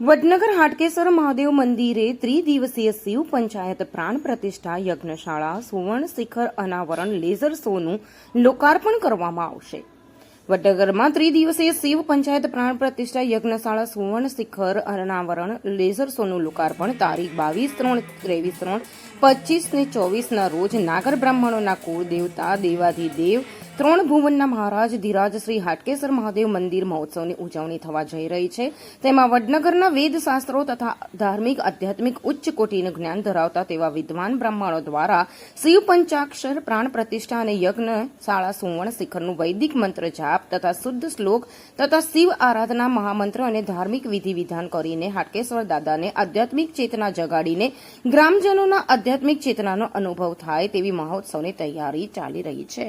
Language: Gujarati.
વડનગર હાટકેશ્વર મહાદેવ મંદિરે ત્રિદિવસીય શિવ પંચાયત પ્રાણ પ્રતિષ્ઠા યજ્ઞશાળા, સુવર્ણ શિખર અનાવરણ, લેઝર શોનું લોકાર્પણ કરવામાં આવશે. વડનગરમાં ત્રિદિવસીય શિવ પંચાયત પ્રાણ પ્રતિષ્ઠા યજ્ઞશાળા, સુવર્ણ શિખર અનાવરણ, લેઝર શોનું લોકાર્પણ તારીખ બાવીસ ત્રણ ત્રેવીસ ત્રણ પચીસ ને ચોવીસના રોજ નાગર બ્રાહ્મણોના કુળ દેવતા દેવાધિદેવ ત્રણ ભુવનના મહારાજ ધીરાજ શ્રી હાટકેશ્વર મહાદેવ મંદિર મહોત્સવની ઉજવણી થવા જઈ રહી છે. તેમાં વડનગરના વેદ શાસ્ત્રો તથા ધાર્મિક, આધ્યાત્મિક ઉચ્ચ કોટીનું જ્ઞાન ધરાવતા તેવા વિદ્વાન બ્રાહ્મણો દ્વારા શિવ પંચાક્ષર, પ્રાણ પ્રતિષ્ઠા અને યજ્ઞ શાળા સુવર્ણ શિખરનું વૈદિક મંત્ર જાપ તથા શુદ્ધ શ્લોક તથા શિવ આરાધના મહામંત્ર અને ધાર્મિક વિધિ વિધાન કરીને હાટકેશ્વર દાદાને આધ્યાત્મિક ચેતના જગાડીને ગ્રામજનોના આધ્યાત્મિક ચેતનાનો અનુભવ થાય તેવી મહોત્સવની તૈયારી ચાલી રહી છે.